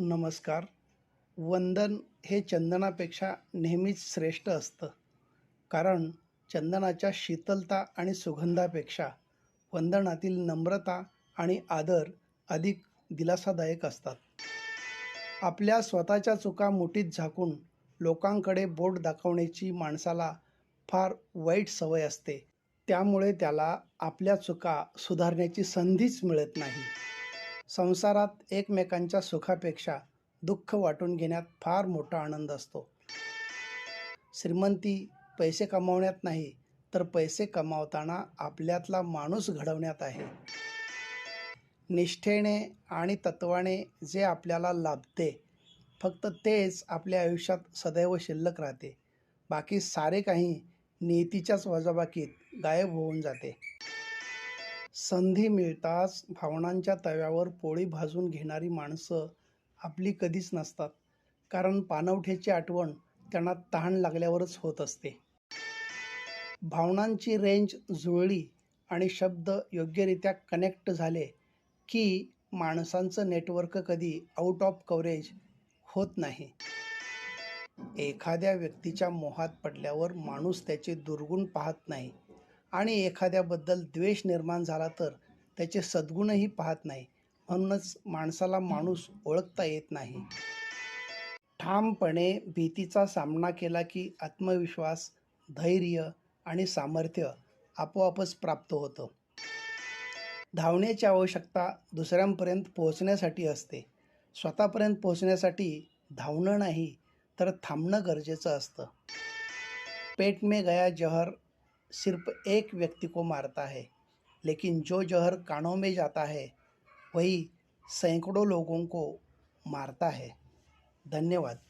नमस्कार. वंदन हे चंदनापेक्षा नेहमीच श्रेष्ठ असतं. कारण चंदनाच्या शीतलता आणि सुगंधापेक्षा वंदनातील नम्रता आणि आदर अधिक दिलासादायक असतात. आपल्या स्वतःच्या चुका मुठीत झाकून लोकांकडे बोट दाखवण्याची माणसाला फार वाईट सवय असते. त्यामुळे त्याला आपल्या चुका सुधारण्याची संधीच मिळत नाही. संसारात एकमेकांच्या सुखापेक्षा दुःख वाटून घेण्यात फार मोठा आनंद असतो. श्रीमंती पैसे कमावण्यात नाही तर पैसे कमावताना आपल्यातला माणूस घडवण्यात आहे. निष्ठेने आणि तत्वाने जे आपल्याला लाभते फक्त तेच आपल्या आयुष्यात सदैव शिल्लक राहते. बाकी सारे काही नियतीच्याच वजाबाकीत गायब होऊन जाते. संधी मिळताच भावनांच्या तव्यावर पोळी भाजून घेणारी माणसं आपली कधीच नसतात. कारण पानवठ्याची आठवण त्यांना तहान लागल्यावरच होत असते. भावनांची रेंज जुळली आणि शब्द योग्यरित्या कनेक्ट झाले की माणसांचं नेटवर्क कधी आउट ऑफ कव्हरेज होत नाही. एखाद्या व्यक्तीच्या मोहात पडल्यावर माणूस त्याचे दुर्गुण पाहत नाही. आणि एखाद्याबद्दल द्वेष निर्माण झाला तर त्याचे सद्गुणही पाहत नाही. म्हणूनच माणसाला माणूस ओळखता येत नाही. ठामपणे भीतीचा सामना केला की आत्मविश्वास धैर्य आणि सामर्थ्य आपोआपच प्राप्त होतं. धावण्याची आवश्यकता दुसऱ्यांपर्यंत पोहोचण्यासाठी असते. स्वतःपर्यंत पोहोचण्यासाठी धावणं नाही तर थांबणं गरजेचं असतं. पेट में गया जहर सिर्फ एक व्यक्ति को मारता है लेकिन जो जहर कानों में जाता है वही सैकड़ों लोगों को मारता है। धन्यवाद।